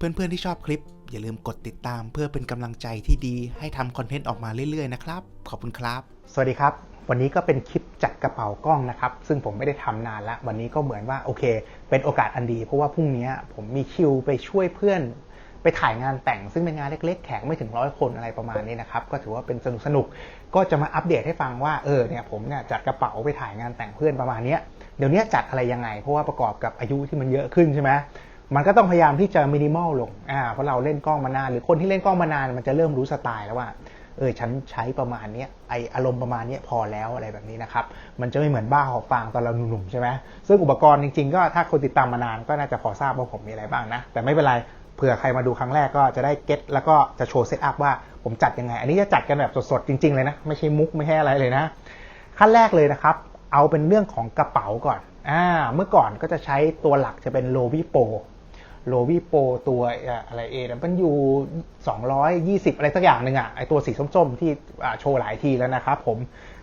เพื่อนๆที่ชอบคลิป อย่าลืมกดติดตามเพื่อเป็นกำลังใจที่ดีให้ทำคอนเทนต์ออกมาเรื่อยๆนะครับ ขอบคุณครับ สวัสดีครับ วันนี้ก็เป็นคลิปจัดกระเป๋ากล้องนะครับ ซึ่งผมไม่ได้ทำนานละวันนี้ก็เหมือนว่าโอเค เป็นโอกาสอันดี เพราะว่าพรุ่งนี้ผมมีคิวไปช่วยเพื่อน ไปถ่ายงานแต่งซึ่งเป็นงานเล็ก ๆ แขกไม่ถึงร้อยคนอะไรประมาณนี้นะครับ ก็ถือว่าเป็นสนุกสนุกๆก็จะมาอัปเดตให้ฟังว่าเออเนี่ยผมเนี่ยจัดกระเป๋าไปถ่ายงานแต่งเพื่อนประมาณนี้เดี๋ยวนี้จัดอะไรยังไง เพราะว่าประกอบกับอายุที่มันเยอะขึ้นใช่ไหม มันก็ต้องพยายามที่จะมินิมอลลงอ่าเพราะเราเล่นกล้องมานาน หรือคนที่เล่นกล้องมานานมันจะเริ่มรู้สไตล์แล้วว่าเออฉันใช้ประมาณนี้ไออารมณ์ประมาณนี้พอแล้วอะไรแบบนี้นะครับ มันจะไม่เหมือนบ้าหอบฟางตอนเราหนุ่มๆใช่ไหมซึ่งอุปกรณ์จริงๆ ก็ถ้าคนติดตามมานานก็น่าจะพอทราบว่าผมมีอะไรบ้างนะ แต่ไม่เป็นไรเผื่อใครมาดูครั้งแรกก็จะได้เก็ตแล้วก็จะโชว์เซตอัพว่าผมจัดยังไง อันนี้จะจัดกันแบบสดๆจริงๆเลยนะ ไม่ใช่มุกไม่ใช่อะไรเลยนะ ขั้นแรกเลยนะครับ เอาเป็นเรื่องของกระเป๋าก่อนอ่าเมื่อก่อนก็จะใช้ตัวหลักจะเป็นโลวิโป โลวิโปตัวอะไรเอนะมันอยู่220อะไรสักอย่างหนึ่งอะไอตัวสีส้มๆ ที่โชว์หลายทีแล้วนะครับผม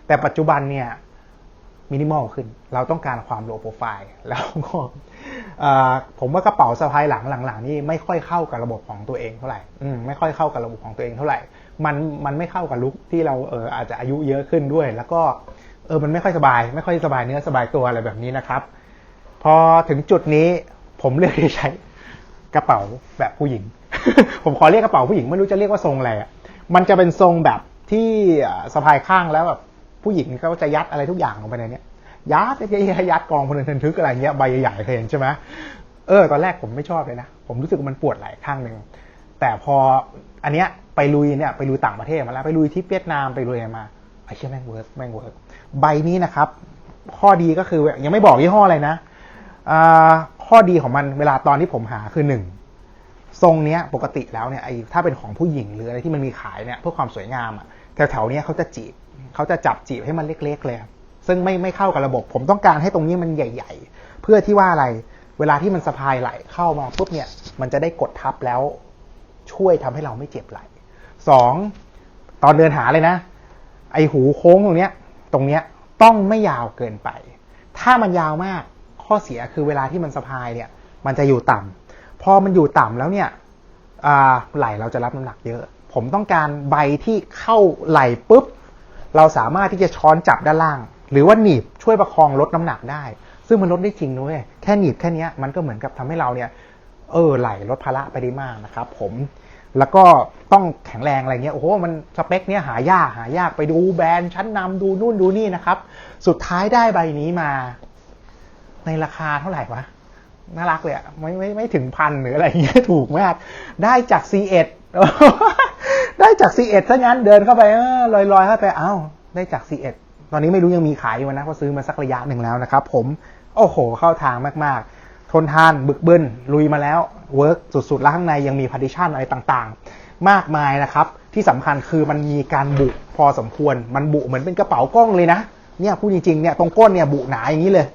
แต่ปัจจุบันเนี่ยมินิมอลขึ้น เราต้องการความโลโปรไฟล์แล้วก็ผมว่ากระเป๋าสะพายหลังหลังๆนี่ไม่ค่อยเข้ากับระบบของตัวเองเท่าไหร่ไม่ค่อยเข้ากับระบบของตัวเองเท่าไหร่ มันมันไม่เข้ากับลุคที่เราเอออาจจะอายุเยอะขึ้นด้วย แล้วก็เออมันไม่ค่อยสบาย ไม่ค่อยสบายเนื้อสบายตัวอะไรแบบนี้นะครับ พอถึงจุดนี้ผมเลือกที่ใช้ กระเป๋าแบบผู้หญิง ผมขอเรียกกระเป๋าผู้หญิงไม่รู้จะเรียกว่าทรงอะไรอะมันจะเป็นทรงแบบที่สะพายข้างแล้วแบบผู้หญิงเขาจะยัดอะไรทุกอย่างลงไปในนี้ยัดยัดยัดกองพลเรือนทึกอะไรเงี้ยใบใหญ่ๆเคยเห็นใช่ไหมเออตอนแรกผมไม่ชอบเลยนะ ผมรู้สึกมันปวดไหล่ข้างหนึ่งแต่พออันเนี้ยไปลุยเนี่ยไปลุยต่างประเทศมาแล้วไปลุยที่เวียดนามไปลุยมาไอ้เชี่ยแม่งเวิร์กแม่งเวิร์กใบนี้นะครับ ข้อดีก็คือยังไม่บอกยี่ห้ออะไรนะ ข้อดีของมันเวลาตอนที่ผมหาคือหนึ่งทรงเนี้ยปกติแล้วเนี่ยไอ้ถ้าเป็นของผู้หญิงหรืออะไรที่มันมีขายเนี่ยเพื่อความสวยงามอะแถวๆเนี้ยเขาจะจีบเขาจะจับจีบให้มันเล็ก ๆ เลยซึ่งไม่ไม่เข้ากับระบบ ผมต้องการให้ตรงนี้มันใหญ่ ๆ เพื่อที่ว่าอะไรเวลาที่มันสะพายไหลเข้ามาปุ๊บเนี่ยมันจะได้กดทับแล้วช่วยทำให้เราไม่เจ็บไหลสองตอนเดินหาเลยนะ ไอหูโค้งตรงเนี้ย ตรงเนี้ยต้องไม่ยาวเกินไป ถ้ามันยาวมาก ข้อเสียคือเวลาที่มันสะพายเนี่ย มันจะอยู่ต่ำพอมันอยู่ต่ำแล้วเนี่ยไหลเราจะรับน้ำหนักเยอะ ผมต้องการใบที่เข้าไหลปุ๊บ เราสามารถที่จะช้อนจับด้านล่าง หรือว่าหนีบช่วยประคองลดน้ำหนักได้ ซึ่งมันลดได้จริงด้วย แค่หนีบแค่นี้มันก็เหมือนกับทำให้เราเนี่ย เออไหลลดภาระไปได้มากนะครับผมแล้วก็ต้องแข็งแรงอะไรเงี้ยโอ้โหมันสเปคเนี้ยหายากหายากไปดูแบรนด์ชั้นนำดูนู่นดูนี่นะครับ สุดท้ายได้ใบนี้มา ในราคาเท่าไหร่วะ น่ารักเลยอะไม่ไม่ไม่ถึงพันหรืออะไรเงี้ยถูกมาก ได้จาก C1 ได้จาก C1 ซะงั้นเดินเข้าไปลอยลอยเข้าไปเอ้าได้จาก C1 ตอนนี้ไม่รู้ยังมีขายอยู่นะเพราะซื้อมาสักระยะหนึ่งแล้วนะครับผมโอ้โห เข้าทางมากๆ ทนทานบึกบึนลุยมาแล้วเวิร์กสุดๆ แล้วข้างในยังมีพาร์ติชันอะไรต่างๆ มากมายนะครับ ที่สำคัญคือมันมีการบุพอสมควรมันบุเหมือนเป็นกระเป๋ากล้องเลยนะเนี่ยพูดจริงๆเนี่ยตรงก้นเนี่ยบุหนาอย่างนี้เลย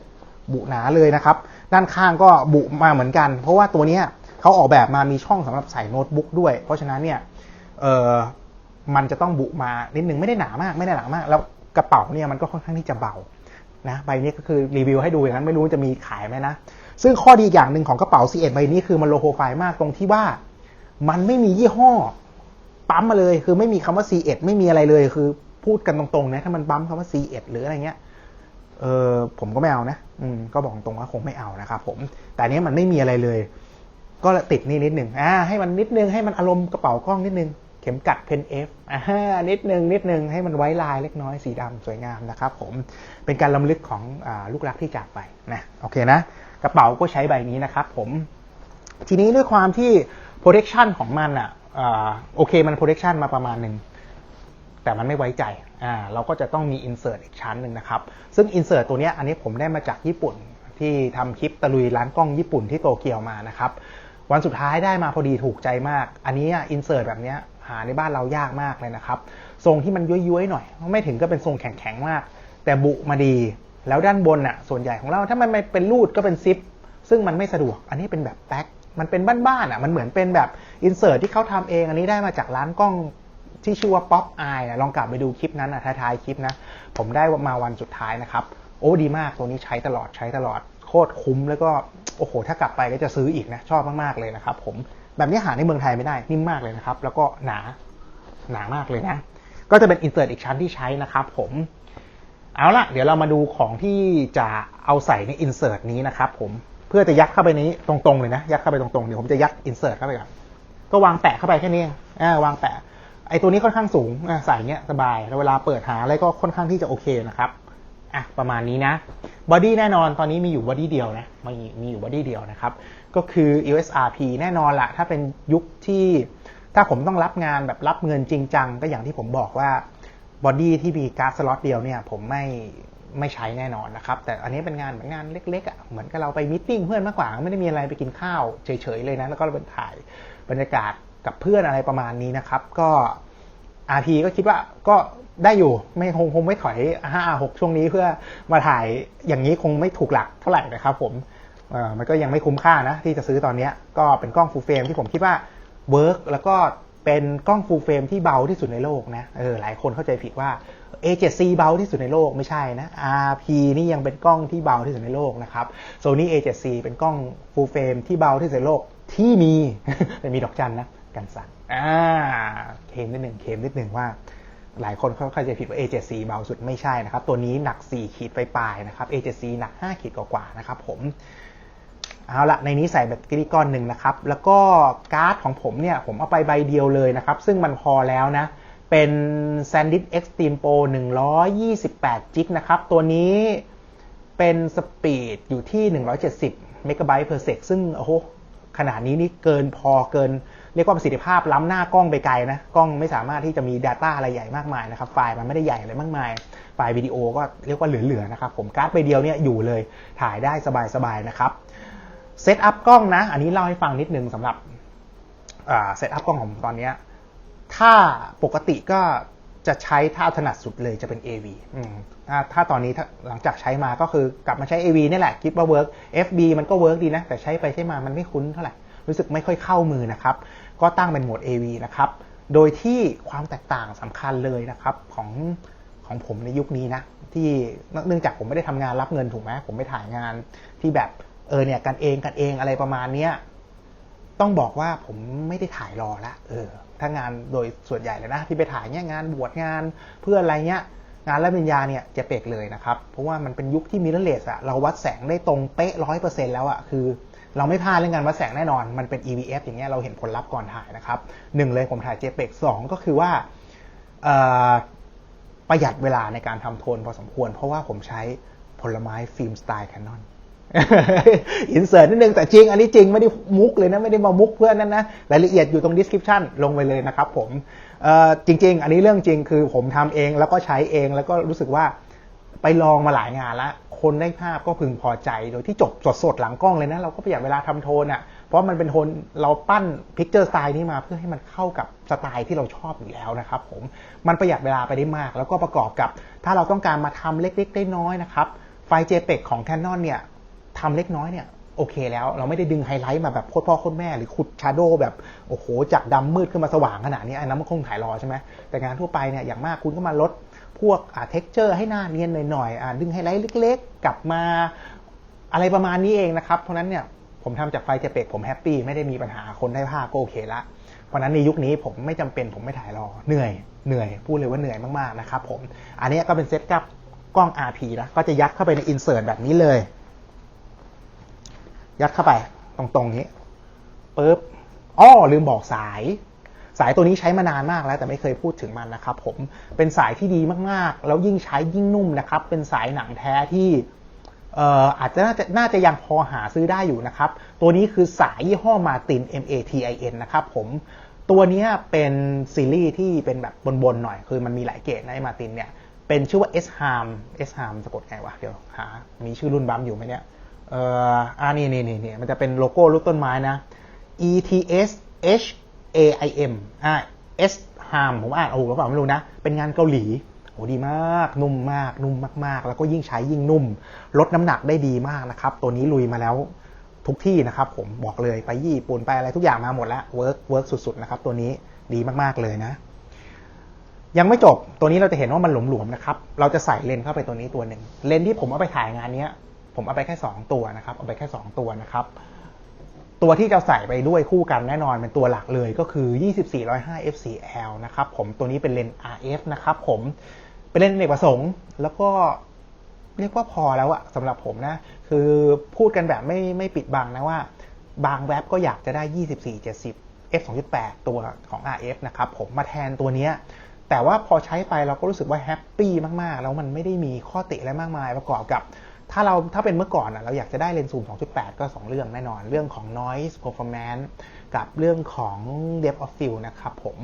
บุหนาเลยนะครับ ด้านข้างก็บุมาเหมือนกัน เพราะว่าตัวนี้เขาออกแบบมามีช่องสำหรับใส่โน้ตบุ๊กด้วย เพราะฉะนั้นเนี่ยเออมันจะต้องบุมานิดนึงไม่ได้หนามากไม่ได้หนามาก แล้วกระเป๋าเนี่ยมันก็ค่อนข้างที่จะเบานะใบนี้ก็คือรีวิวให้ดูอย่างนั้นไม่รู้จะมีขายไหมนะซึ่งข้อดีอย่างหนึ่งของกระเป๋า C1 ใบนี้คือมันโลโปรไฟล์มากตรงที่ว่ามันไม่มียี่ห้อ ปั๊มมาเลย คือไม่มีคำว่า C1 ไม่มีอะไรเลย คือพูดกันตรงๆนะถ้ามันปั๊มคำว่า C1 หรืออะไรเงี้ย เออผมก็ไม่เอานะ อืมก็บอกตรงว่าคงไม่เอานะครับผม แต่นี้มันไม่มีอะไรเลย ก็ติดนี่นิดหนึ่งอ่าให้มันนิดนึงให้มันอารมณ์กระเป๋ากล้องนิดนึง เข็มกัดเพนเอฟอ่านิดนึงนิดนึงให้มันไว้ลายเล็กน้อยสีดำสวยงามนะครับผม เป็นการล้ำลึกของอลูกรักที่จากไปนะ โอเคนะ กระเป๋าก็ใช้ใบนี้นะครับผม ทีนี้ด้วยความที่ protection ของมันอะโอเคมัน protection มาประมาณหนึ่ง แต่มันไม่ไว้ใจอ่าเราก็จะต้องมี insert อีกชั้นหนึ่งนะครับ ซึ่ง insert ตัวนี้อันนี้ผมได้มาจากญี่ปุ่นที่ทำคลิปตะลุยร้านกล้องญี่ปุ่นที่โตเกียวมานะครับวันสุดท้ายได้มาพอดีถูกใจมาก อันนี้ insert แบบนี้หาในบ้านเรายากมากเลยนะครับ ทรงที่มันย้วยๆหน่อย ไม่ถึงก็เป็นทรงแข็งๆมาก แต่บุมาดี แล้วด้านบนอะ ส่วนใหญ่ของเราถ้ามันไม่เป็นรูดก็เป็นซิป ซึ่งมันไม่สะดวก อันนี้เป็นแบบแพ็คมันเป็นบ้านๆอะ มันเหมือนเป็นแบบอินเสิร์ตที่เขาทำเอง อันนี้ได้มาจากร้านกล้อง ที่ชื่อว่า Pop Eye ลองกลับไปดูคลิปนั้นนะท้ายๆคลิปนะ ผมได้มาวันสุดท้ายนะครับ โอ้ดีมากตัวนี้ใช้ตลอดใช้ตลอดโคตรคุ้มแล้วก็โอ้โห ถ้ากลับไปก็จะซื้ออีกนะ ชอบมากๆเลยนะครับ ผมแบบนี้หาในเมืองไทยไม่ได้นิ่มมากเลยนะครับ แล้วก็หนาหนามากเลยนะ ก็จะเป็นอินเสิร์ตอีกชั้นที่ใช้นะครับ ผมเอาละเดี๋ยวเรามาดูของที่จะเอาใส่ในอินเสิร์ตนี้นะครับ ผมเพื่อจะยัดเข้าไปนี้ตรงๆเลยนะยัดเข้าไปตรงๆเดี๋ยวผมจะยัดอินเสิร์ตเข้าไปก่อนก็วางแปะเข้าไปแค่นี้อ่าวางแปะ ไอตัวนี้ค่อนข้างสูงอะใส่เงี้ยสบาย แล้วเวลาเปิดหาอะไรก็ค่อนข้างที่จะโอเคนะครับ อะ ประมาณนี้นะ บอดี้แน่นอน ตอนนี้มีอยู่บอดี้เดียวนะ มีมีอยู่บอดี้เดียวนะครับ ก็คือ USRP แน่นอนละถ้าเป็นยุคที่ ถ้าผมต้องรับงานแบบรับเงินจริงจัง ก็อย่างที่ผมบอกว่าบอดี้ที่มีการ์ดสล็อตเดียวเนี่ย ผมไม่ไม่ใช้แน่นอนนะครับ แต่อันนี้เป็นงานเหมือนงานเล็กๆอะ เหมือนกับเราไปมิทติ้งเพื่อนมากกว่า ไม่ได้มีอะไรไปกินข้าวเฉยๆเลยนะ แล้วก็เป็นถ่ายบรรยากาศ กับเพื่อนอะไรประมาณนี้นะครับ ก็ RP ก็คิดว่าก็ได้อยู่ไม่คงคงไม่ถอย5 6ช่วงนี้เพื่อมาถ่ายอย่างนี้คงไม่ถูกหลักเท่าไหร่นะครับ ผมมันก็ยังไม่คุ้มค่านะที่จะซื้อตอนนี้ก็เป็นกล้องฟูลเฟรมที่ผมคิดว่าเวิร์กแล้วก็เป็นกล้องฟูลเฟรมที่เบาที่สุดในโลกนะเออหลายคนเข้าใจผิดว่า A7C เบาที่สุดในโลกไม่ใช่นะ RP นี่ยังเป็นกล้องที่เบาที่สุดในโลกนะครับ Sony A7C เป็นกล้องฟูลเฟรมที่เบาที่สุดในโลกที่มีไม่มีดอกจันนะ กันสั่นอ่าเคมนิดหนึ่งเคมนิดหนึ่งว่า หลายคนเขาเข้าใจผิดว่า A7C เบาสุดไม่ใช่นะครับ ตัวนี้หนัก 4 ขีดไปปลายๆนะครับ A7C หนัก 5 ขีดกว่าๆนะครับผมเอาละในนี้ใส่แบตเตอรี่ก้อนหนึ่งนะครับ แล้วก็การ์ดของผมเนี่ย ผมเอาไปใบเดียวเลยนะครับ ซึ่งมันพอแล้วนะ เป็น SanDisk Extreme Pro 128จิกนะครับ ตัวนี้เป็นสปีดอยู่ที่ 170เมกะไบต์ per sec ซึ่งโอ้โหขนาดนี้นี่เกินพอเกิน เรียกว่าประสิทธิภาพล้ำหน้ากล้องไปไกลนะกล้องไม่สามารถที่จะมี Data อะไรใหญ่มากมายนะครับไฟล์มันไม่ได้ใหญ่อะไรมากมาย ไฟล์วิดีโอก็เรียกว่าเหลือๆนะครับผมการ์ดใบเดียวเนี่ยอยู่เลยถ่ายได้สบายๆนะครับเซตอัพกล้องนะ อันนี้เล่าให้ฟังนิดนึงสำหรับเซตอัพกล้องของตอนนี้ถ้าปกติก็จะใช้ถ้าถนัดสุดเลยจะเป็น AV อถ้าถ้าตอนนี้หลังจากใช้มาก็คือกลับมาใช้ AV นี่แหละคิดว่าเวิร์ก FB มันก็เวิร์กดีนะ แต่ใช้ไปใช้มามันไม่คุ้นเท่าไหร่ รู้สึกไม่ค่อยเข้ามือนะครับ ก็ตั้งเป็นโหมด AV นะครับ โดยที่ความแตกต่างสำคัญเลยนะครับของของผมในยุคนี้นะที่เนื่องจากผมไม่ได้ทำงานรับเงินถูกไหมผมไปถ่ายงานที่แบบเออเนี่ยกันเองกันเองอะไรประมาณเนี้ยต้องบอกว่าผมไม่ได้ถ่ายรอละเออถ้างานโดยส่วนใหญ่เลยนะที่ไปถ่ายเนี่ยงานบวชงานเพื่ออะไรเงี้ยงานรับปริญญาเนี่ยจะเปกเลยนะครับ เพราะว่ามันเป็นยุคที่มิเรเลสอะเราวัดแสงได้ตรงเป๊ะร้อยเปอร์เซ็นแล้วอะคือ เราไม่พลาดเรื่องการวัดแสงแน่นอน มันเป็น EVF อย่างเงี้ยเราเห็นผลลัพธ์ก่อนถ่ายนะครับหนึ่งเลยผมถ่าย JPEG สองก็คือว่าประหยัดเวลาในการทำโทนพอสมควร เพราะว่าผมใช้ผลไม้ฟิล์มสไตล์แคนนอนอินเสิร์ตนิดนึง แต่จริง อันนี้จริงไม่ได้มุกเลยนะ ไม่ได้มามุกเพื่อนนั้นนะ รายละเอียดอยู่ตรง description ลงไปเลยนะครับผมจริง ๆ อันนี้เรื่องจริงคือผมทำเองแล้วก็ใช้เองแล้วก็รู้สึกว่าไปลองมาหลายงานแล้ว คนได้ภาพก็พึงพอใจ โดยที่จบสดๆหลังกล้องเลยนะ เราก็ประหยัดเวลาทำโทนอะ เพราะมันเป็นโทนเราปั้นพิกเจอร์สไตล์นี้มาเพื่อให้มันเข้ากับสไตล์ที่เราชอบอยู่แล้วนะครับผม มันประหยัดเวลาไปได้มาก แล้วก็ประกอบกับ ถ้าเราต้องการมาทำเล็กๆได้น้อยนะครับ ไฟล์ JPEG ของ Canon เนี่ยทำเล็กน้อยเนี่ยโอเคแล้วเราไม่ได้ดึงไฮไลท์มาแบบโคตรพ่อโคตรแม่หรือขุดชาโดแบบโอ้โหจากดำมืดขึ้นมาสว่างขนาดนี้อันนั้นมันคงถ่ายรอใช่ไหมแต่งานทั่วไปเนี่ยอย่างมากคุณก็มาลด พวกอ่าเท็กเจอร์ให้หน้าเนียนหน่อยๆอ่าดึงไฮไลท์เล็กๆ กลับมาอะไรประมาณนี้เองนะครับ เพราะนั้นเนี่ยผมทำจากไฟเจเปกผมแฮปปี้ไม่ได้มีปัญหาคนได้ภาพก็โอเคละเพราะนั้นในยุคนี้ผมไม่จำเป็นผมไม่ถ่ายรอเหนื่อยเหนื่อยพูดเลยว่าเหนื่อยมากๆนะครับผมอันนี้ก็เป็นเซตกับกล้อง RP นะก็จะยัดเข้าไปในอินเสิร์ตแบบนี้เลย ยัดเข้าไปตรงๆนี้ปุ๊บอ้อลืมบอกสาย สายตัวนี้ใช้มานานมากแล้วแต่ไม่เคยพูดถึงมันนะครับผมเป็นสายที่ดีมากๆ แล้วยิ่งใช้ยิ่งนุ่มนะครับเป็นสายหนังแท้ที่อาจจะน่าจะน่าจะยังพอหาซื้อได้อยู่นะครับ ตัวนี้คือสายยี่ห้อมาติน M A T I N นะครับผม ตัวนี้เป็นซีรีส์ที่เป็นแบบบนๆหน่อย คือมันมีหลายเกรดนะมาตินเนี่ย เป็นชื่อว่า S Harm S Harm สะกดไงวะ เดี๋ยวหา มีชื่อรุ่นบัมอยู่ไหมเนี่ยเอ่ออ่านี่นี่นี่มันจะเป็นโลโก้รูปต้นไม้นะ E T S H A I M อ่า S Harm ผมอ่านโอ้โหรือเปล่าไม่รู้นะ เป็นงานเกาหลีโอ้ดีมาก นุ่มมาก นุ่มมาก ๆ แล้วก็ยิ่งใช้ยิ่งนุ่ม ลดน้ำหนักได้ดีมากนะครับ ตัวนี้ลุยมาแล้วทุกที่นะครับ ผมบอกเลยไปญี่ปุ่นไปอะไรทุกอย่างมาหมดแล้วเวิร์กเวิร์กสุด ๆ นะครับ ตัวนี้ดีมากๆเลยนะ ยังไม่จบตัวนี้เราจะเห็นว่ามันหลวมๆนะครับ เราจะใส่เลนเข้าไปตัวนี้ตัวหนึ่งเลนที่ผมเอาไปถ่ายงานเนี้ย ผมเอาไปแค่ 2 ตัวนะครับ เอาไปแค่ 2 ตัวนะครับ ตัวที่จะใส่ไปด้วยคู่กันแน่นอนเป็นตัวหลักเลยก็คือ 2405 f4l นะครับผมตัวนี้เป็นเลนส์ RF นะครับผมเป็นเลนส์อเนกประสงค์ แล้วก็เรียกว่าพอแล้วอะสำหรับผมนะ คือพูดกันแบบไม่ไม่ปิดบังนะว่า บางแว็บก็อยากจะได้ 2470 f 2.8ตัวของ RF นะครับผมมาแทนตัวเนี้ยแต่ว่าพอใช้ไปเราก็รู้สึกว่าแฮปปี้มากๆ แล้วมันไม่ได้มีข้อติอะไรมากมายประกอบกับ ถ้าเราถ้าเป็นเมื่อก่อนอะเราอยากจะได้เลนส์ซูม 2.8 ก็ 2 เรื่องแน่นอน เรื่องของ noise performance กับเรื่องของ depth of field นะครับผม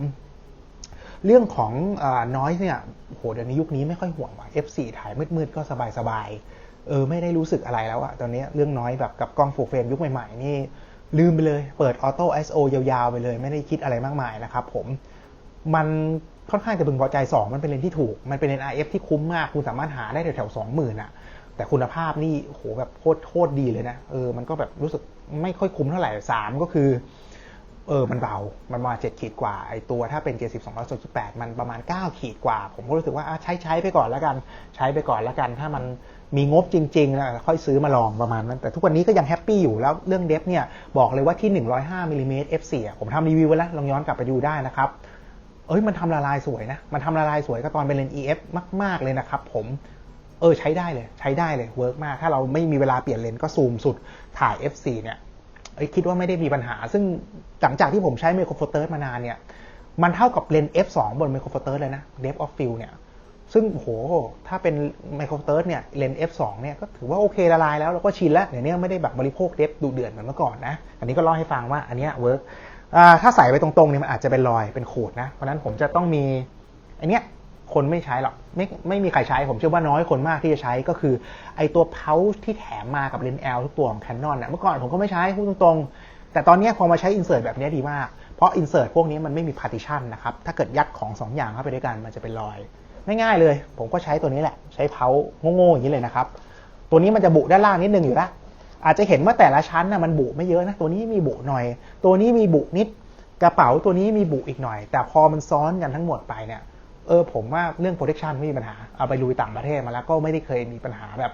เรื่องของอ noise เนี่ยโหเดี๋ยวนี้ยุคนี้ไม่ค่อยห่วงว่ะ f4 ถ่ายมืดๆ ก็สบายๆ เออไม่ได้รู้สึกอะไรแล้วอะตอนนี้เรื่องน้อยแบบกับกล้อง full frame ยุคใหม่ๆ นี่ลืมไปเลย เปิด auto ISO ยาวๆ ไปเลย ไม่ได้คิดอะไรมากมายนะครับผม มันค่อนข้างจะพึงพอใจ 2 มันเป็นเลนส์ที่ถูก มันเป็นเลนส์ RF ที่คุ้มมาก คุณสามารถหาได้แถวๆ20,000อะ แต่คุณภาพนี่โหแบบโคตรโคตรดีเลยนะเออมันก็แบบรู้สึกไม่ค่อยคุ้มเท่าไหร่3ก็คือ เออมันเบา มันมา7ขีดกว่าไอตัวถ้าเป็น70 200มันประมาณ9ขีดกว่า ผมก็รู้สึกว่าใช้ใช้ไปก่อนแล้วกัน ใช้ไปก่อนแล้วกัน ถ้ามันมีงบจริงๆนะค่อยซื้อมาลองประมาณนั้น แต่ทุกวันนี้ก็ยังแฮปปี้อยู่แล้วเรื่องเดฟเนี่ยบอกเลยว่าที่ 105มิลลิเมตร f4 อ่ผมทำรีวิวไว้แล้วลองย้อนกลับไปดูได้นะครับเอ้ยมันทำละลายสวยนะ มันทำละลายสวยก็ตอนเป็นเลนส์ EF มาก ๆ เลยนะครับผม เออใช้ได้เลยใช้ได้เลยเวิร์กมาก ถ้าเราไม่มีเวลาเปลี่ยนเลนส์ก็ซูมสุดถ่าย f4 เนี่ยเอ้ยคิดว่าไม่ได้มีปัญหา ซึ่งหลังจากที่ผมใช้ไมโครโฟเตอร์มานานเนี่ย มันเท่ากับเลนส์ f2 บนไมโครโฟเตอร์เลยนะ depth of field เนี่ย ซึ่งโห ถ้าเป็นไมโครโฟเตอร์เนี่ยเลนส์ f2 เนี่ยก็ถือว่าโอเคละลายแล้วเราก็ชินแล้วเดี๋ยวนี้ไม่ได้แบบบริโภคเดฟดูเดือดเหมือนเมื่อก่อนนะ อันนี้ก็เล่าให้ฟังว่าอันเนี้ยเวิร์กถ้าใส่ไปตรงๆเนี่ยมันอาจจะเป็นรอยเป็นขูดนะ เพราะฉะนั้นผมจะต้องมีอันเนี้ย คนไม่ใช้หรอกไม่ไม่มีใครใช้ ผมเชื่อว่าน้อยคนมากที่จะใช้ก็คือ ไอตัวเพาที่แถมมากับเลนส์ L ทุกตัวของ Canon เนี่ยเมื่อก่อนผมก็ไม่ใช้พูดตรงๆ แต่ตอนนี้พอมาใช้ insert แบบนี้ดีมาก เพราะ insert พวกนี้มันไม่มี partition นะครับ ถ้าเกิดยัดของ 2 อย่างเข้าไปด้วยกันมันจะเป็นรอยง่ายๆเลย ผมก็ใช้ตัวนี้แหละ ใช้เพาโง่ๆอย่างนี้เลยนะครับ ตัวนี้มันจะบุด้านล่างนิดนึงอยู่ล้วอาจจะเห็นว่าแต่ละชั้นนะมันบุไม่เยอะนะ ตัวนี้มีบุหน่อย ตัวนี้มีบุนิด กระเป๋าตัวนี้มีบุอีกหน่อย แต่พอมันซ้อนกันทั้งหมดไปเนี่ย เออผมว่าเรื่อง protection ไม่มีปัญหา เอาไปลุยต่างประเทศมาแล้วก็ไม่ได้เคยมีปัญหาแบบ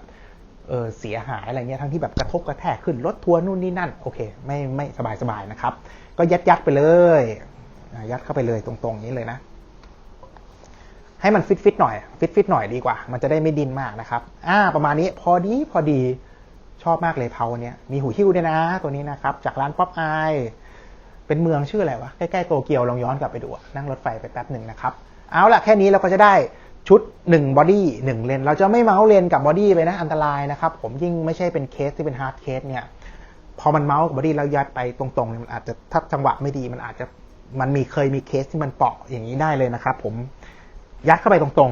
เออเสียหายอะไรเงี้ยทั้งที่แบบกระทบกระแทกขึ้นรถทัวร์นู่นนี่นั่นโอเค ไม่ไม่สบายสบายนะครับ ก็ยัดยัดไปเลยยัดเข้าไปเลยตรงๆนี้เลยนะ ให้มันฟิตฟิตๆหน่อยฟิตฟิตๆหน่อยดีกว่า มันจะได้ไม่ดินมากนะครับ อ่า ประมาณนี้พอดีพอดีชอบมากเลยเพาเนี้ยมีหูหิ้วด้วยนะ ตัวนี้นะครับ จากร้านป๊อปอายเป็นเมืองชื่ออะไรวะใกล้ๆโตเกียวลองย้อนกลับไปดูนั่งรถไฟไปแป๊บหนึ่งนะครับ เอาละแค่นี้เราก็จะได้ชุด1บอดี้1เลนเราจะไม่เมาส์เลนกับบอดี้ไปนะอันตรายนะครับ ผมยิ่งไม่ใช่เป็นเคสที่เป็นฮาร์ดเคสเนี่ยพอมันเมาส์กับบอดี้แล้วยัดไปตรงๆเนี่ยมันอาจจะถ้าจังหวะไม่ดีมันอาจจะมันมีเคยมีเคสที่มันเปาะอย่างนี้ได้เลยนะครับผมยัดเข้าไปตรง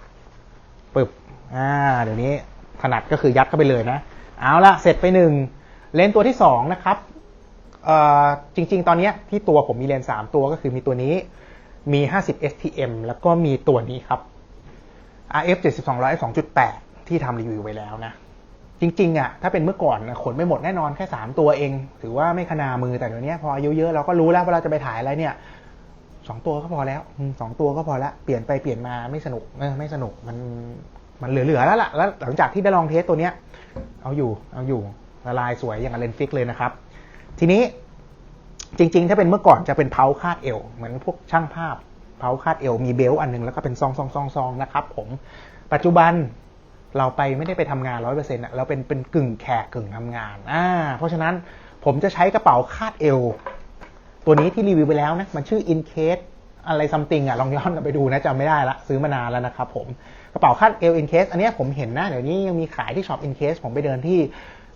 ๆปึ๊บอ่าเดี๋ยวนี้ถนัดก็คือยัดเข้าไปเลยนะ เอาละเสร็จไปหนึ่งเลนตัวที่สองนะครับเอ่อจริง ๆ ตอนนี้ที่ตัวผมมีเลนสามตัวก็คือมีตัวนี้ มี 50 STM แล้วก็มีตัวนี้ครับ RF 7200 2.8 ที่ทำรีวิวไว้แล้วนะ จริงๆอะถ้าเป็นเมื่อก่อนขนไม่หมดแน่นอนแค่ 3 ตัวเอง ถือว่าไม่ขนามือแต่เดี๋ยวนี้พออายุเยอะเราก็รู้แล้วว่าเราจะไปถ่ายอะไรเนี่ยสองตัวก็พอแล้วสองตัวก็พอแล้วเปลี่ยนไปเปลี่ยนมาไม่สนุกเออไม่สนุกมันมันเหลือๆแล้วล่ะแล้วหลังจากที่ได้ลองเทสตัวเนี้ย เอาอยู่เอาอยู่ละลายสวยอย่างเลนส์ฟิกเลยนะครับ ทีนี้ จริง ๆ ถ้าเป็นเมื่อก่อนจะเป็นเพาคาดเอวเหมือนพวกช่างภาพเพาคาดเอวมีเบลอันหนึงแล้วก็เป็นซองซองซองซองนะครับ ผมปัจจุบันเราไปไม่ได้ไปทำงานร้อยเปอร์เซ็นต์เราเป็นเป็นกึ่งแขกกึ่งทำงานอ่าเพราะฉะนั้นผมจะใช้กระเป๋าคาดเอว ตัวนี้ที่รีวิวไปแล้วนะ มันชื่อ in case อะไรซัมติงอะลองย้อนกลับไปดูนะจำไม่ได้ละซื้อมานานแล้วนะครับผมกระเป๋าคาดเอว in case อันนี้ผมเห็นนะ เดี๋ยวนี้ยังมีขายที่ช็อป in case ผมไปเดินที่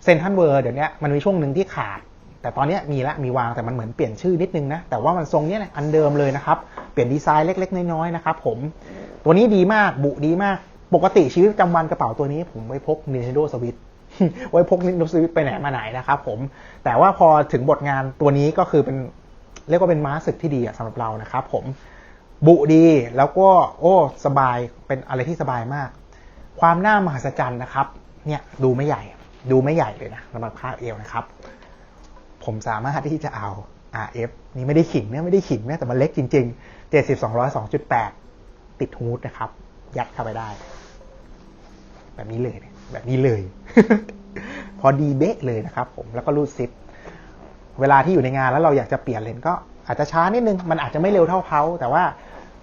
เซนทันเวิร์เดี๋ยวนี้มันมีช่วงหนึ่งที่ขาด แต่ตอนนี้มีละมีวางแต่มันเหมือนเปลี่ยนชื่อนิดนึงนะ แต่ว่ามันทรงเนี้ยนะอันเดิมเลยนะครับ เปลี่ยนดีไซน์เล็ก ๆ น้อยๆนะครับผม ตัวนี้ดีมาก บุดีมาก ปกติชีวิตประจำวันกระเป๋าตัวนี้ ผมไว้พก Nintendo Switch ไว้พก Nintendo Switch ไปไหนมาไหนนะครับผม แต่ว่าพอถึงบทงานตัวนี้ก็คือเป็นเรียกว่าเป็นม้าศึกที่ดีสำหรับเรานะครับผม บุดีแล้วก็โอ้สบายเป็นอะไรที่สบายมาก ความน่ามหัศจรรย์นะครับ เนี่ยดูไม่ใหญ่ ดูไม่ใหญ่เลยนะสำหรับค่าเอวนะครับ ผมสามารถที่จะเอา RF นี่ไม่ได้ขิงเนี่ยไม่ได้ขิงเนี่ยแต่มันเล็กจริง ๆ 70 200 2.8 ติดฮูดนะครับ ยัดเข้าไปได้ แบบนี้เลยแบบนี้เลย พอดีเบ๊ะเลยนะครับ ผมแล้วก็รูดซิปเวลาที่อยู่ในงานแล้วเราอยากจะเปลี่ยนเลนก็อาจจะช้านิดนึง มันอาจจะไม่เร็วเท่าเขาแต่ว่า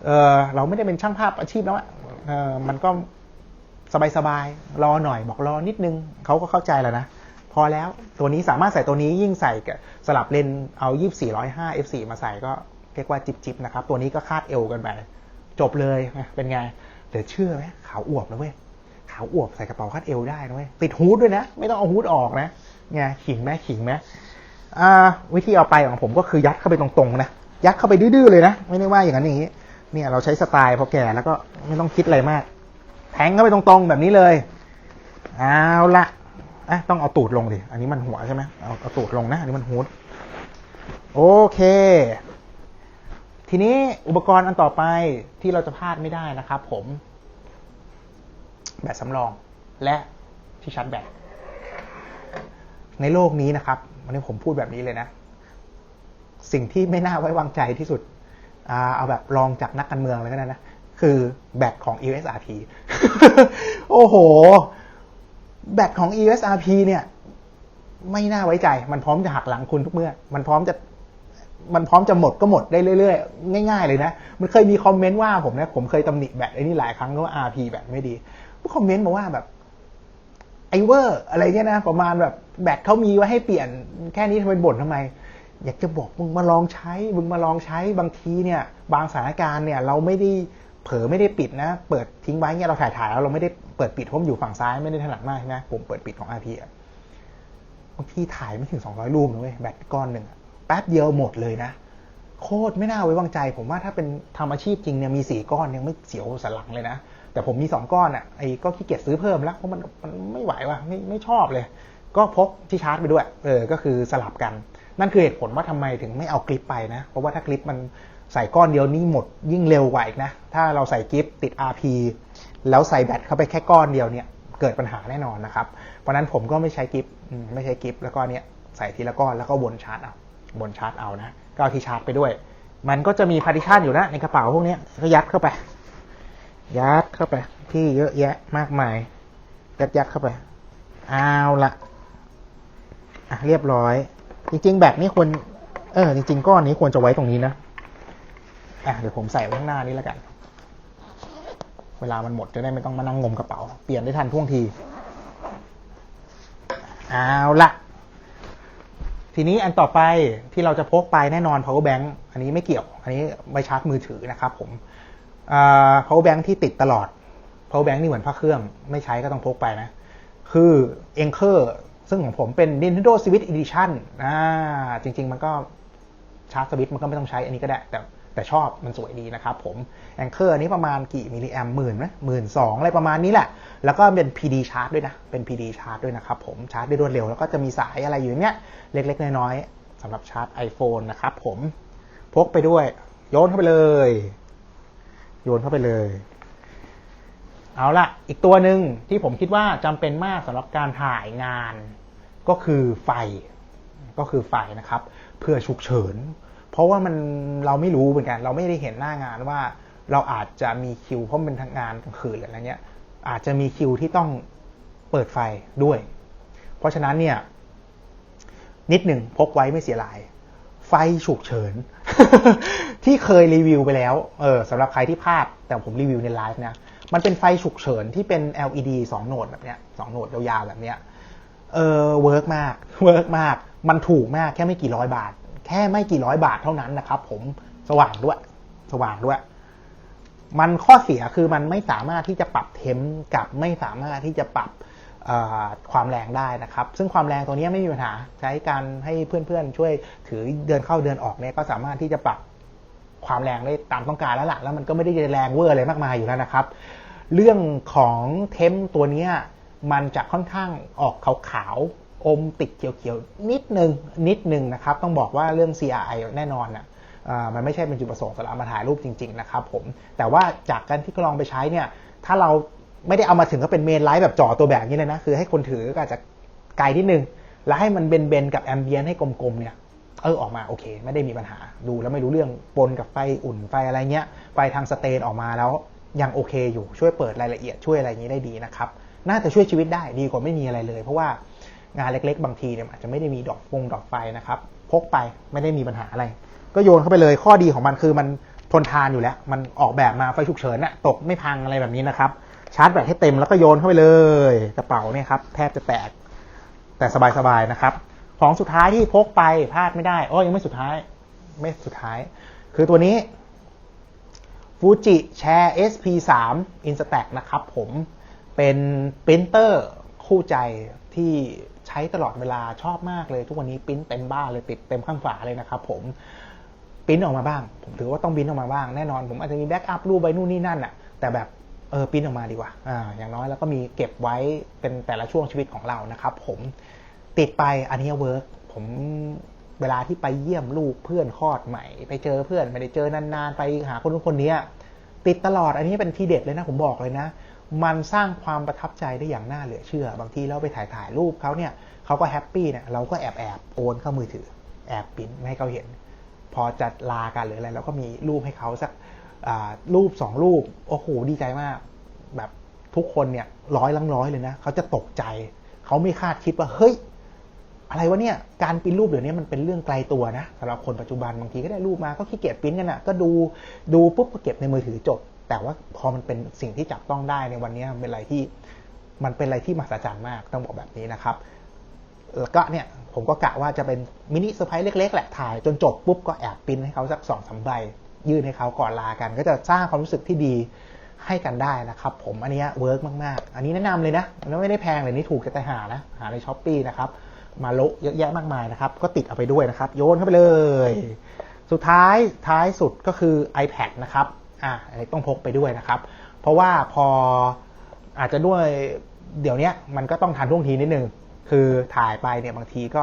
เเราไม่ได้เป็นช่างภาพอาชีพแล้วมันก็สบายๆรอหน่อยบอกรอนิดนึงเขาก็เข้าใจแล้วนะ พอแล้วตัวนี้สามารถใส่ตัวนี้ยิ่งใส่สลับเลนส์เอา 2405 f4 มาใส่ก็เรียกว่าจิบๆนะครับ ตัวนี้ก็คาดเอวกันไปจบเลยเป็นไงเดี๋ยวเชื่อไหมขาวอวบนะเว้ยขาวอวบใส่กระเป๋าคาดเอวได้นะเว้ยติดฮูดด้วยนะ ไม่ต้องเอาฮูดออกนะไงขิงไหมขิงไหมวิธีเอาไปของผมก็คือยัดเข้าไปตรงๆนะยัดเข้าไปดื้อๆเลยนะไม่ได้ว่าอย่างนั้นอย่างนี้เนี่ยเราใช้สไตล์พอแก่แล้วก็ไม่ต้องคิดอะไรมาก แทงเข้าไปตรงๆแบบนี้เลย เอาละ อะต้องเอาตูดลงดิ อันนี้มันหัวใช่ไหมเอาเอาตูดลงนะ อันนี้มันฮูดโอเค ทีนี้อุปกรณ์อันต่อไปที่เราจะพลาดไม่ได้นะครับผม แบตสำรองและที่ชาร์จแบต ในโลกนี้นะครับ วันนี้ผมพูดแบบนี้เลยนะ สิ่งที่ไม่น่าไว้วางใจที่สุดอาเอาแบบลองจากนักการเมืองเลยก็ได้นะ คือแบตของ USRP โอ้โห แบตของ USRP เนี่ย ไม่น่าไว้ใจ มันพร้อมจะหักหลังคุณทุกเมื่อ มันพร้อมจะ มันพร้อมจะหมดก็หมดได้เรื่อยๆ ง่าย ๆ เลยนะ มันเคยมีคอมเมนต์ว่าผมนะ ผมเคยตำหนิแบตไอ้นี่หลายครั้งว่า RP แบตไม่ดีผู้คอมเมนต์บอกว่าแบบไอเวอร์อะไรเงี้ยนะ ประมาณแบบแบตเขามีไว้ให้เปลี่ยนแค่นี้ทำไมบ่นทำไม อยากจะบอกมึงมาลองใช้ มึงมาลองใช้บางทีเนี่ย บางสถานการณ์เนี่ย เราไม่ได้ เผลอไม่ได้ปิดนะ เปิดทิ้งไว้เนี่ยเราถ่ายถ่ายแล้วเราไม่ได้เปิดปิดเพราะมันอยู่ฝั่งซ้ายไม่ได้ถนัดมากนะผมเปิดปิดของ RP อะบางทีถ่ายไม่ถึง 200 รูปนะเว้ยแบตก้อนหนึ่งแป๊บเดียวหมดเลยนะ โคตรไม่น่าไว้วางใจ ผมว่าถ้าเป็นทำอาชีพจริงเนี่ยมีสี่ก้อนยังไม่เสียวสันหลังเลยนะ แต่ผมมีสองก้อนอะไอ้ก็ขี้เกียจซื้อเพิ่มแล้วเพราะมันมันไม่ไหวว่ะไม่ไม่ชอบเลย ก็พกที่ชาร์จไปด้วยเออก็คือสลับกันนั่นคือเหตุผลว่าทำไมถึงไม่เอาคลิปไปนะ เพราะว่าถ้าคลิปมัน ใส่ก้อนเดียวนี่หมดยิ่งเร็วกว่าอีกนะ ถ้าเราใส่คลิปติด RP แล้วใส่แบตเข้าไปแค่ก้อนเดียวเนี่ยเกิดปัญหาแน่นอนนะครับ เพราะนั้นผมก็ไม่ใช้กิฟไม่ใช้กิฟแล้วก็เนี่ยใส่ทีละก้อนแล้วก็วนชาร์จเอาวนชาร์จเอานะก็เอาที่ชาร์จไปด้วย มันก็จะมีพาร์ติชันอยู่นะในกระเป๋าพวกนี้ยก็ยัดเข้าไป ยัดเข้าไป ที่เยอะแยะมากมายยัดยัดเข้าไปเอาละอะเรียบร้อย จริง ๆ แบบนี้ควรเออจริง ๆ ก้อนนี้ควรจะไว้ตรงนี้นะ อะเดี๋ยวผมใส่ไว้ข้างหน้านี้แล้วกัน เวลามันหมดจะได้ไม่ต้องมานั่งงมกระเป๋า เปลี่ยนได้ทันท่วงที เอาละทีนี้อันต่อไปที่เราจะพกไปแน่นอน power bank อันนี้ไม่เกี่ยว อันนี้ไว้ชาร์จมือถือนะครับผม power bank ที่ติดตลอด power bank นี่เหมือนพระเครื่อง ไม่ใช้ก็ต้องพกไปนะ คือ Anchor ซึ่งของผมเป็น Nintendo Switch Edition อ่าจริง ๆ มันก็ชาร์จสวิตช์มันก็ไม่ต้องใช้อันนี้ก็ได้แต่ แต่ชอบมันสวยดีนะครับผม Anchor อันนี้ประมาณกี่มิลลิแอมหมื่นไหมหมื่นสองอะไรประมาณนี้แหละ แล้วก็เป็น PD ชาร์จด้วยนะ เป็น PD ชาร์จด้วยนะครับผมชาร์จได้รวดเร็ว แล้วก็จะมีสายอะไรอยู่เนี้ยเล็กๆ น้อยๆสำหรับชาร์จ iPhone นะครับผมพกไปด้วย โยนเข้าไปเลย โยนเข้าไปเลย เอาละอีกตัวหนึ่งที่ผมคิดว่าจำเป็นมากสำหรับการถ่ายงาน ก็คือไฟก็คือไฟนะครับ เพื่อฉุกเฉิน เพราะว่ามันเราไม่รู้เหมือนกัน เราไม่ได้เห็นหน้างานว่า เราอาจจะมีคิวเพราะมันเป็นทางงานกลางคืนหรืออะไรเงี้ย อาจจะมีคิวที่ต้องเปิดไฟด้วย เพราะฉะนั้นเนี่ย นิดหนึ่งพกไว้ไม่เสียหลาย ไฟฉุกเฉิน ที่เคยรีวิวไปแล้ว เออสำหรับใครที่พลาด แต่ผมรีวิวในไลฟ์นะมันเป็นไฟฉุกเฉินที่เป็น LED 2 โหนดแบบเนี้ยสองโหนดยาวๆแบบเนี้ย เออเวิร์กมาก เวิร์กมาก มันถูกมากแค่ไม่กี่ร้อยบาท แค่ไม่กี่ร้อยบาทเท่านั้นนะครับผมสว่างด้วย สว่างด้วย มันข้อเสียคือมันไม่สามารถที่จะปรับเทมกับไม่สามารถที่จะปรับความแรงได้นะครับ ซึ่งความแรงตัวนี้ไม่มีปัญหาใช้การให้เพื่อนๆ ช่วยถือเดินเข้าเดินออกเนี่ยก็สามารถที่จะปรับความแรงได้ตามต้องการแล้วล่ะ แล้วมันก็ไม่ได้แรงเวอร์อะไรมากมายอยู่แล้วนะครับ เรื่องของเทมตัวนี้มันจะค่อนข้างออกขาว อมติดเขียวๆนิดนึงนิดนึงนะครับ ต้องบอกว่าเรื่อง CRI แน่นอนอะอ่ามันไม่ใช่เป็นจุดประสงค์สำหรับมาถ่ายรูปจริง ๆ นะครับผม แต่ว่าจากการที่ลองไปใช้เนี่ย ถ้าเราไม่ได้เอามาถึงก็เป็นเมนไลท์แบบจ่อตัวแบบนี้เลยนะ คือให้คนถือก็อาจจะไกลนิดนึง แล้วให้มันเบนๆกับแอมเบียนให้กลมๆเนี่ย เออออกมาโอเค ไม่ได้มีปัญหา ดูแล้วไม่รู้เรื่องปนกับไฟอุ่นไฟอะไรเงี้ย ไฟทางสเตนออกมาแล้วยังโอเคอยู่ ช่วยเปิดรายละเอียดช่วยอะไรอย่างนี้ได้ดีนะครับ น่าจะช่วยชีวิตได้ดีกว่าไม่มีอะไรเลย เพราะว่า งานเล็ก ๆ บางทีเนี่ยอาจจะไม่ได้มีดอกฟงดอกไฟนะครับ พกไปไม่ได้มีปัญหาอะไร ก็โยนเข้าไปเลยข้อดีของมันคือมันทนทานอยู่แล้ว มันออกแบบมาไฟฉุกเฉินอะตกไม่พังอะไรแบบนี้นะครับชาร์จแบตให้เต็มแล้วก็โยนเข้าไปเลยกระเป๋าเนี่ยครับแทบจะแตกแต่สบายๆนะครับ ของสุดท้ายที่พกไปพลาดไม่ได้โอ้ยยังไม่สุดท้าย ไม่สุดท้าย คือตัวนี้ Fuji Share SP3 Instax นะครับผมเป็นปรินเตอร์คู่ใจ ที่ใช้ตลอดเวลาชอบมากเลย ทุกวันนี้ปิ้นเต็มบ้านเลยติดเต็มข้างฝาเลยนะครับผมปิ้นออกมาบ้าง ผมถือว่าต้องปิ้นออกมาบ้างแน่นอนผมอาจจะมีแบ็กอัพรูปไว้นู่นนี่นั่นอะแต่แบบเออปิ้นออกมาดีกว่าอ่า อย่างน้อยแล้วก็มีเก็บไว้เป็นแต่ละช่วงชีวิตของเรานะครับ ผมติดไปอันนี้เวิร์กผมเวลาที่ไปเยี่ยมลูกเพื่อนคลอดใหม่ ไปเจอเพื่อนไม่ได้เจอนานๆ ไปหาคนนู้นคนนี้ติดตลอดอันนี้เป็นทีเด็ดเลยนะผมบอกเลยนะ มันสร้างความประทับใจได้อย่างน่าเหลือเชื่อ บางทีเราไปถ่ายถ่ายรูปเขาเนี่ยเขาก็แฮปปี้เนี่ยเราก็แอบแอบโอนเข้ามือถือ แอบปริ้นให้เขาเห็น พอจะลากันหรืออะไรเราก็มีรูปให้เขาสักรูปสองรูปโอ้โหดีใจมาก แบบทุกคนเนี่ยร้อยลังร้อยเลยนะเขาจะตกใจเขาไม่คาดคิดว่าเฮ้ยอะไรวะเนี่ยการปริ้นรูปเดี๋ยวนี้มันเป็นเรื่องไกลตัวนะสำหรับคนปัจจุบันบางทีก็ได้รูปมาก็ขี้เกียจปริ้นกันอะก็ดูดูปุ๊บก็เก็บในมือถือจบ แต่ว่าพอมันเป็นสิ่งที่จับต้องได้ในวันนี้เป็นอะไรที่มันเป็นอะไรที่มหัศจรรย์มากต้องบอกแบบนี้นะครับ แล้วก็เนี่ยผมก็กะว่าจะเป็นมินิเซอร์ไพรส์เล็กๆแหละถ่ายจนจบปุ๊บก็แอบปิ้นให้เขาสักสองสามใบยื่นให้เขาก่อนลากัน ก็จะสร้างความรู้สึกที่ดีให้กันได้นะครับ ผมอันนี้เวิร์กมากๆ อันนี้แนะนำเลยนะมันไม่ได้แพงเลยนี่ถูกจะแต่หานะหาในช้อปปีนะครับมาโละเยอะแยะมากมายนะครับ ก็ติดเอาไปด้วยนะครับ โยนเข้าไปเลย สุดท้ายท้ายสุดก็คือ iPad นะครับ อะอันนี้ต้องพกไปด้วยนะครับ เพราะว่าพออาจจะด้วยเดี๋ยวนี้มันก็ต้องทันท่วงทีนิดนึง คือถ่ายไปเนี่ยบางทีก็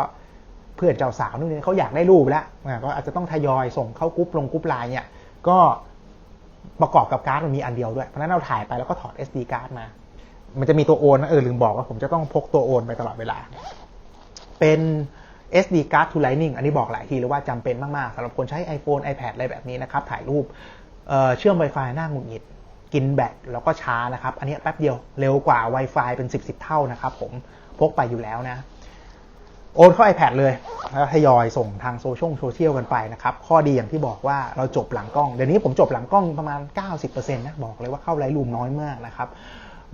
เพื่อนเจ้าสาวนู่นนี่เขาอยากได้รูปแล้วก็อาจจะต้องทยอยส่งเข้ากรุ๊ปลงกรุ๊ปไลน์เนี่ยก็ประกอบกับการ์ดมันมีอันเดียวด้วย เพราะฉะนั้นเราถ่ายไปแล้วก็ถอด SD การ์ดมา มันจะมีตัวโอนนะเออลืมบอกว่าผมจะต้องพกตัวโอนไปตลอดเวลา เป็น SD card to Lightning อันนี้บอกหลายทีเลยว่าจำเป็นมาก ๆสำหรับคนใช้ iPhone iPad อะไรแบบนี้นะครับ ถ่ายรูป เเชื่อม Wi-Fi หน้าหงุดหงิด กินแบตแล้วก็ช้านะครับ อันนี้แป๊บเดียวเร็วกว่า Wi-Fi เป็น 10 10เท่านะครับผมพกไปอยู่แล้วนะ โอนเข้า iPad เลย แล้วทยอยส่งทางโซเชียลโซเชียลกันไปนะครับ ข้อดีอย่างที่บอกว่าเราจบหลังกล้อง เดี๋ยวนี้ผมจบหลังกล้องประมาณ 90%นะบอกเลยว่าเข้าไลท์รูมน้อยมากนะครับ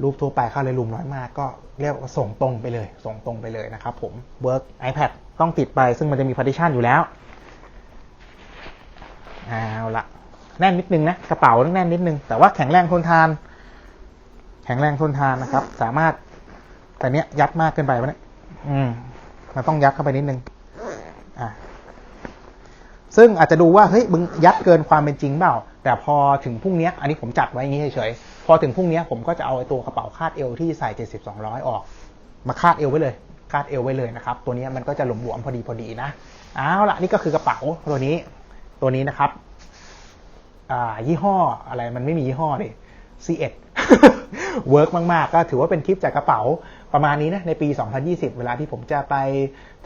รูปทั่วไปเข้าไลท์รูมน้อยมาก ก็เรียกว่าส่งตรงไปเลย ส่งตรงไปเลยนะครับผม Work iPad ต้องติดไปซึ่งมันจะมี partition อยู่แล้วเอาละ แน่นนิดนึงนะกระเป๋าต้องแน่นนิดนึง แต่ว่าแข็งแรงทนทาน แข็งแรงทนทานนะครับ สามารถ แต่เนี้ยยัดมากเกินไปวะเนี่ยอืมมันต้องยัดเข้าไปนิดนึงอะซึ่งอาจจะดูว่าเฮ้ยมึงยัดเกินความเป็นจริงเปล่า แต่พอถึงพรุ่งนี้อันนี้ผมจัดไว้อย่างนี้เฉยๆพอถึงพรุ่งนี้ผมก็จะเอาไอ้ตัวกระเป๋าคาดเอวที่ใส่70 200ออก มาคาดเอวไว้เลย คาดเอวไว้เลยนะครับ ตัวนี้มันก็จะหลวมๆพอดีพอดีนะเอาละนี่ก็คือกระเป๋าตัวนี้ตัวนี้นะครับ ยี่ห้ออะไรมันไม่มียี่ห้อดิ C1 เวิร์กมากๆ ก็ถือว่าเป็นคลิปจากกระเป๋าประมาณนี้นะ ในปี 2020 เวลาที่ผมจะไป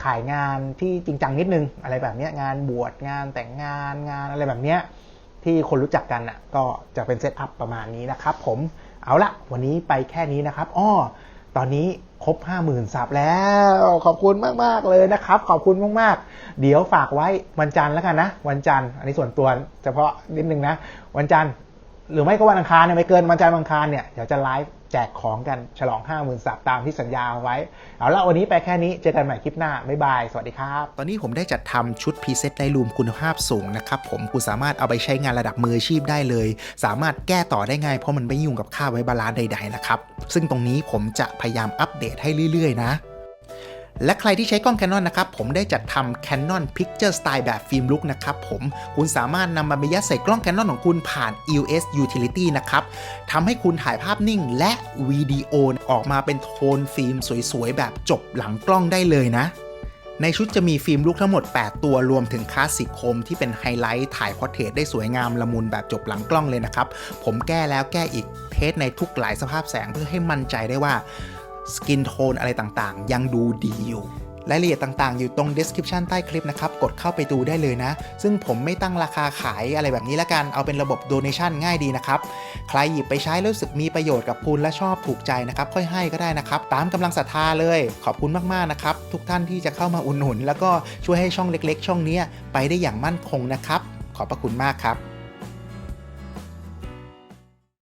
ถ่ายงานที่จริงจังนิดนึง อะไรแบบนี้งานบวชงานแต่งงานงานอะไรแบบนี้ที่คนรู้จักกันอะก็จะเป็นเซตอัพประมาณนี้นะครับผมเอาละวันนี้ไปแค่นี้นะครับอ้อ ตอนนี้ครบ 5 0,000สับแล้ว ขอบคุณมาก ๆ เลยนะครับ ขอบคุณมาก ๆ เดี๋ยวฝากไว้วันจันทร์แล้วกันนะ วันจันทร์อันนี้ส่วนตัวเฉพาะนิดนึงนะ วันจันทร์หรือไม่ก็วันอังคารเนี่ยไม่เกินวันจันทร์วันอังคารเนี่ยเดี๋ยวจะไลฟ์ แจกของกันฉลอง 5 0,000สับตามที่สัญญาเอาไว้ เอาละวันนี้ไปแค่นี้ เจอกันใหม่คลิปหน้า บ๊ายบาย สวัสดีครับ ตอนนี้ผมได้จัดทำชุดพรีเซตไลท์รูมคุณภาพสูงนะครับผมคุณสามารถเอาไปใช้งานระดับมืออาชีพได้เลย สามารถแก้ต่อได้ง่ายเพราะมันไม่ยุ่งกับค่าไว้บาลานซ์ใดๆนะครับซึ่งตรงนี้ผมจะพยายามอัปเดตให้เรื่อยๆ นะ และใครที่ใช้กล้อง Canon นะครับผมได้จัดทำ Canon Picture Style แบบฟิล์มลุกนะครับผมคุณสามารถนำมาไปยัดใส่กล้อง Canon ของคุณผ่าน EOS Utility นะครับทำให้คุณถ่ายภาพนิ่งและวิดีโอออกมาเป็นโทนฟิล์มสวยๆ แบบจบหลังกล้องได้เลยนะในชุดจะมีฟิล์มลุกทั้งหมด 8 ตัวรวมถึงคลาสสิกโคมที่เป็นไฮไลท์ ถ่ายพอร์เทรตได้สวยงามละมุนแบบจบหลังกล้องเลยนะครับ ผมแก้แล้วแก้อีกเทสในทุกหลายสภาพแสงเพื่อให้มั่นใจได้ว่า สกินโทนอะไรต่างๆ ยังดูดีอยู่รายละเอียดต่างๆ อยู่ตรง description ใต้คลิปนะครับ กดเข้าไปดูได้เลยนะ ซึ่งผมไม่ตั้งราคาขายอะไรแบบนี้ละกัน เอาเป็นระบบ donation ง่ายดีนะครับ ใครหยิบไปใช้แล้วรู้สึกมีประโยชน์กับคุณและชอบถูกใจนะครับ ค่อยให้ก็ได้นะครับ ตามกำลังศรัทธาเลย ขอบคุณมากๆนะครับ ทุกท่านที่จะเข้ามาอุดหนุน แล้วก็ช่วยให้ช่องเล็ก ๆ ช่องนี้ไปได้อย่างมั่นคงนะครับ ขอบพระคุณมากครับ